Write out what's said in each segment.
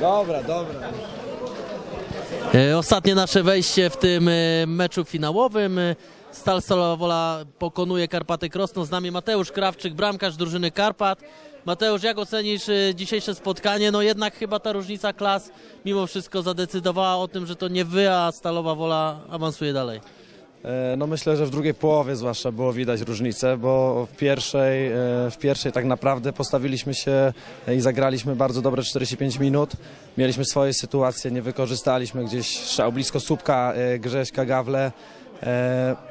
Dobra, dobra. E, Ostatnie nasze wejście w tym e, meczu finałowym. E, Stal Stalowa Wola pokonuje Karpaty Krosno. Z nami Mateusz Krawczyk, bramkarz drużyny Karpat. Mateusz, jak ocenisz dzisiejsze spotkanie? No jednak chyba ta różnica klas mimo wszystko zadecydowała o tym, że to nie wy, a Stalowa Wola awansuje dalej. E, No myślę, że w drugiej połowie zwłaszcza było widać różnicę, bo w pierwszej, e, w pierwszej tak naprawdę postawiliśmy się i zagraliśmy bardzo dobre 45 minut. Mieliśmy swoje sytuacje, nie wykorzystaliśmy gdzieś strzał blisko słupka e, Grześka Gawle.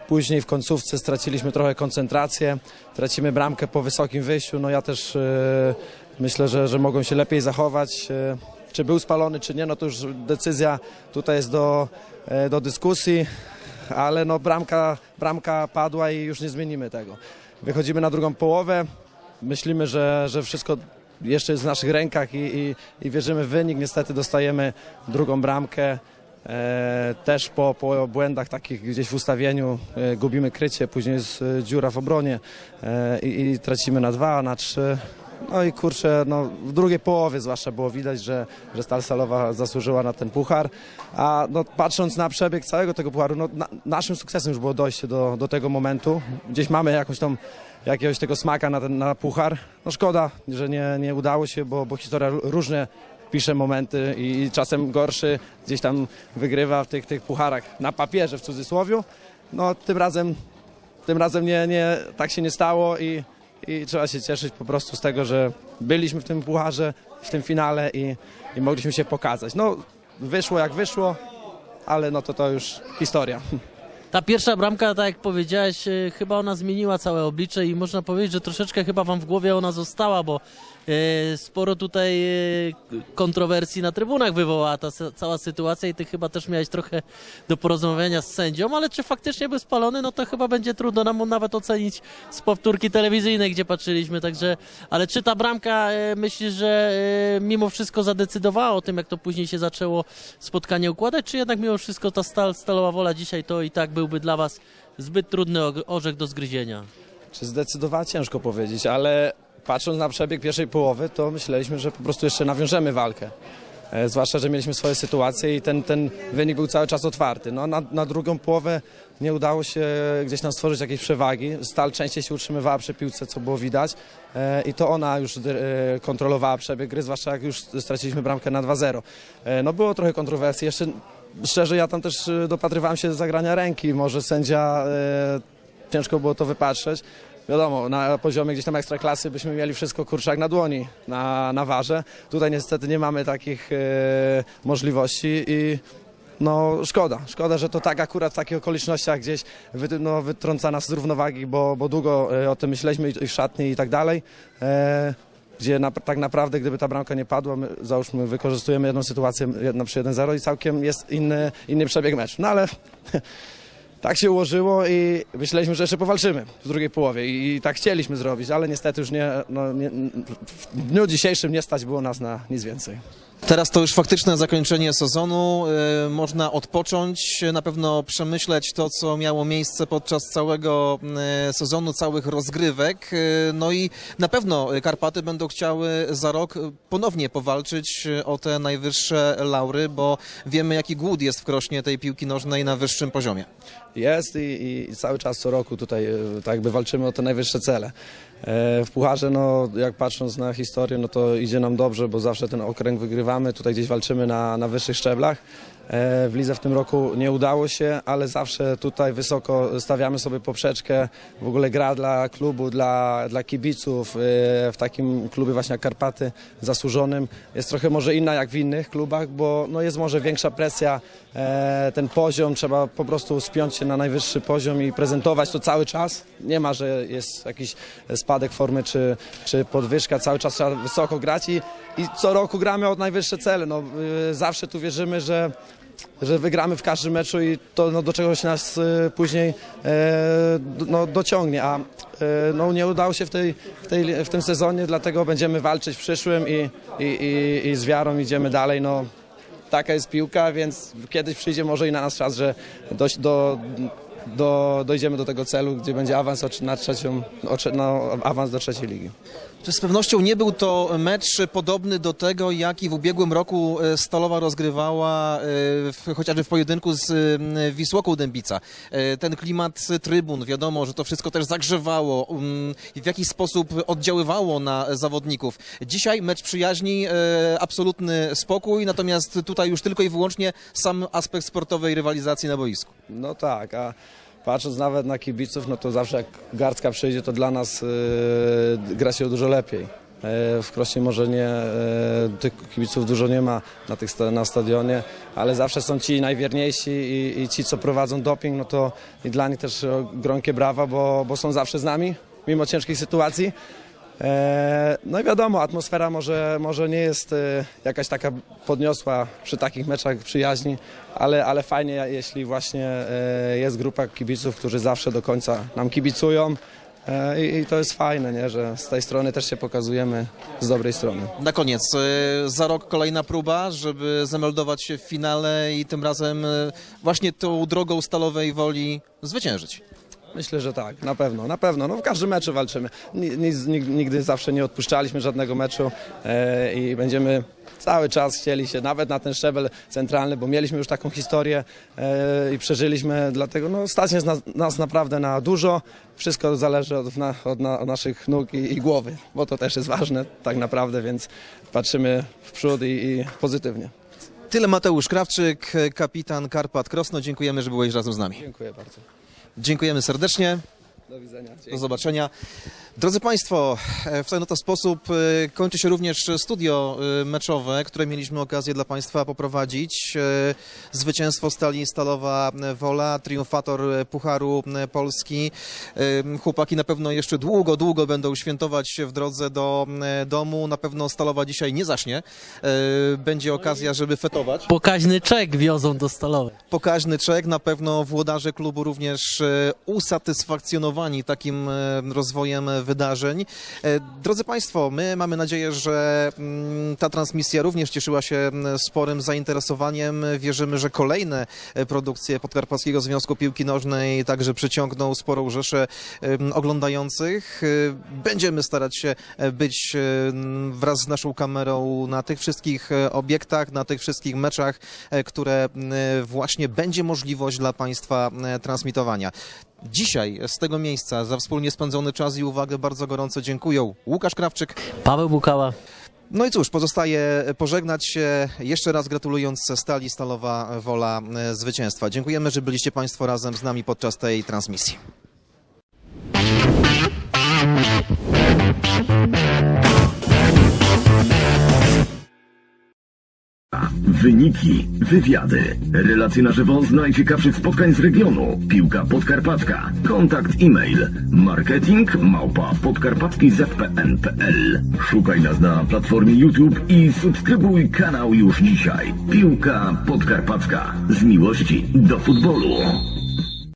Później w końcówce straciliśmy trochę koncentrację, tracimy bramkę po wysokim wyjściu. No ja też myślę, że, że mogą się lepiej zachować. Czy był spalony, czy nie, no to już decyzja tutaj jest do, do dyskusji ale no bramka, bramka padła i już nie zmienimy tego. Wychodzimy na drugą połowę, myślimy, że, że wszystko jeszcze jest w naszych rękach i, i, i wierzymy w wynik. Niestety dostajemy drugą bramkę. E, też po, po błędach takich gdzieś w ustawieniu e, gubimy krycie, później jest dziura w obronie e, i, i tracimy na dwa, na trzy. No i kurczę, no w drugiej połowie zwłaszcza było widać, że, że Stal Salowa zasłużyła na ten puchar, a no, patrząc na przebieg całego tego pucharu, no, na, naszym sukcesem już było dojście do, do tego momentu. Gdzieś mamy jakąś tam, jakiegoś tego smaka na ten na puchar. No szkoda, że nie, nie udało się, bo, bo historia ró- różne pisze momenty i czasem gorszy gdzieś tam wygrywa w tych, tych pucharach na papierze w cudzysłowie. No tym razem, tym razem nie, nie, tak się nie stało i, i trzeba się cieszyć po prostu z tego, że byliśmy w tym pucharze, w tym finale i, i mogliśmy się pokazać. No wyszło jak wyszło, ale no to to już historia. Ta pierwsza bramka, tak jak powiedziałeś, e, chyba ona zmieniła całe oblicze i można powiedzieć, że troszeczkę chyba wam w głowie ona została, bo e, sporo tutaj e, kontrowersji na trybunach wywołała ta cała sytuacja i ty chyba też miałeś trochę do porozmawiania z sędzią, ale czy faktycznie był spalony, no to chyba będzie trudno nam nawet ocenić z powtórki telewizyjnej, gdzie patrzyliśmy, także, ale czy ta bramka, myślisz, że mimo wszystko zadecydowała o tym, jak to później się zaczęło spotkanie układać, czy jednak mimo wszystko ta stal, stalowa wola dzisiaj to i tak byłby dla was zbyt trudny orzech do zgryzienia? Czy zdecydowała ciężko powiedzieć, ale patrząc na przebieg pierwszej połowy, to myśleliśmy, że po prostu jeszcze nawiążemy walkę. E, Zwłaszcza, że mieliśmy swoje sytuacje i ten, ten wynik był cały czas otwarty. No, na, na drugą połowę nie udało się gdzieś tam stworzyć jakiejś przewagi. Stal częściej się utrzymywała przy piłce, co było widać. E, I to ona już e, kontrolowała przebieg gry, zwłaszcza jak już straciliśmy bramkę na 2-0. E, No było trochę kontrowersji. Jeszcze szczerze, ja tam też e, dopatrywałem się zagrania ręki. Może sędzia e, ciężko było to wypatrzeć. Wiadomo, na poziomie gdzieś tam ekstraklasy byśmy mieli wszystko kurczak na dłoni, na, na warze. Tutaj niestety nie mamy takich e, możliwości i no szkoda, szkoda, że to tak akurat w takich okolicznościach gdzieś wy, no, wytrąca nas z równowagi, bo, bo długo e, o tym myśleliśmy i, i w szatni i tak dalej. E, gdzie na, tak naprawdę, gdyby ta bramka nie padła, my, załóżmy, wykorzystujemy jedną sytuację jedno przy 1-0 i całkiem jest inny, inny przebieg meczu. No ale tak się ułożyło i myśleliśmy, że jeszcze powalczymy w drugiej połowie i, tak chcieliśmy zrobić, ale niestety już nie, no, nie, w dniu dzisiejszym nie stać było nas na nic więcej. Teraz to już faktyczne zakończenie sezonu. E, Można odpocząć, na pewno przemyśleć to, co miało miejsce podczas całego e, sezonu, całych rozgrywek. E, No i na pewno Karpaty będą chciały za rok ponownie powalczyć o te najwyższe laury, bo wiemy, jaki głód jest w Krośnie tej piłki nożnej na wyższym poziomie. Jest i, i cały czas co roku tutaj tak jakby walczymy o te najwyższe cele. E, W Pucharze, no jak patrząc na historię, no to idzie nam dobrze, bo zawsze ten okręg wygrywamy, tutaj gdzieś walczymy na, na wyższych szczeblach. E, W lidze w tym roku nie udało się, ale zawsze tutaj wysoko stawiamy sobie poprzeczkę. W ogóle gra dla klubu, dla, dla kibiców e, w takim klubie właśnie jak Karpaty zasłużonym jest trochę może inna jak w innych klubach, bo no jest może większa presja, e, ten poziom, trzeba po prostu spiąć się na najwyższy poziom i prezentować to cały czas. Nie ma, że jest jakiś spadek formy czy, czy podwyżka, cały czas trzeba wysoko grać i, i co roku gramy o najwyższe cele. No, zawsze tu wierzymy, że że wygramy w każdym meczu i to no, do czegoś nas y, później d- no, dociągnie, a e, no, nie udało się w, tej, w, tej, w tym sezonie, dlatego będziemy walczyć w przyszłym i, i, i, i z wiarą idziemy dalej. No, taka jest piłka, więc kiedyś przyjdzie może i na nas czas, że do, do, do, dojdziemy do tego celu, gdzie będzie awans na trzecią, o, no, awans do trzeciej ligi. Z pewnością nie był to mecz podobny do tego, jaki w ubiegłym roku e, Stalowa rozgrywała e, w, chociażby w pojedynku z e, Wisłoką Dębica? Ten klimat trybun, wiadomo, że to wszystko też zagrzewało mm, i w jakiś sposób oddziaływało na zawodników. Dzisiaj mecz przyjaźni, absolutny spokój, natomiast tutaj już tylko i wyłącznie sam aspekt sportowej rywalizacji na boisku. No tak, a patrząc nawet na kibiców, no to zawsze jak Gardzka przyjdzie, to dla nas yy, gra się dużo lepiej. Yy, w Krośnie może nie, yy, tych kibiców dużo nie ma na, tych, na stadionie, ale zawsze są ci najwierniejsi i, i ci, co prowadzą doping, no to i dla nich też o, gromkie brawa, bo, bo są zawsze z nami, mimo ciężkich sytuacji. E, No i wiadomo, atmosfera może, może nie jest e, jakaś taka podniosła przy takich meczach przyjaźni, ale, ale fajnie, jeśli właśnie e, jest grupa kibiców, którzy zawsze do końca nam kibicują. I, to jest fajne, nie? że z tej strony też się pokazujemy z dobrej strony. Na koniec, za rok kolejna próba, żeby zameldować się w finale i tym razem właśnie tą drogą stalowej woli zwyciężyć. Myślę, że tak, na pewno, na pewno. No w każdym meczu walczymy. Nigdy, nigdy zawsze nie odpuszczaliśmy żadnego meczu e, i będziemy cały czas chcieli się, nawet na ten szczebel centralny, bo mieliśmy już taką historię e, i przeżyliśmy, dlatego no, stać jest nas, nas naprawdę na dużo. Wszystko zależy od, na, od, na, od naszych nóg i, i głowy, bo to też jest ważne tak naprawdę, więc patrzymy w przód i, i pozytywnie. Tyle Mateusz Krawczyk, kapitan Karpat Krosno. Dziękujemy, że byłeś razem z nami. Dziękuję bardzo. Dziękujemy serdecznie. Do widzenia. Do zobaczenia. Drodzy Państwo, e, w ten oto sposób e, kończy się również studio e, meczowe, które mieliśmy okazję dla Państwa poprowadzić. Zwycięstwo Stali Stalowa Wola, triumfator Pucharu Polski. Chłopaki na pewno jeszcze długo, długo będą świętować się w drodze do domu. Na pewno Stalowa dzisiaj nie zaśnie. E, Będzie okazja, żeby fetować. Pokaźny czek wiozą do Stalowej. Pokaźny czek, na pewno włodarze klubu również e, usatysfakcjonowani takim e, rozwojem wydarzeń. E, Drodzy Państwo, my mamy nadzieję, że mm, ta transmisja również cieszyła się mm, sporym zainteresowaniem. Wierzymy, że kolejne e, produkcje Podkarpackiego Związku Piłki Nożnej także przyciągną sporą rzeszę oglądających. Będziemy starać się być wraz z naszą kamerą na tych wszystkich obiektach, na tych wszystkich meczach, które właśnie będzie możliwość dla Państwa transmitowania. Dzisiaj z tego miejsca za wspólnie spędzony czas i uwagę bardzo gorąco dziękuję Łukasz Krawczyk. Paweł Bukała. No i cóż, pozostaje pożegnać się jeszcze raz gratulując Stali Stalowa Wola zwycięstwa. Dziękujemy, że byliście Państwo razem z nami podczas tej transmisji. Wyniki, wywiady, relacje na żywo z najciekawszych spotkań z regionu, piłka podkarpacka, kontakt e-mail, marketing małpa podkarpacki.zpn.pl Szukaj nas na platformie YouTube i subskrybuj kanał już dzisiaj. Piłka podkarpacka. Z miłości do futbolu.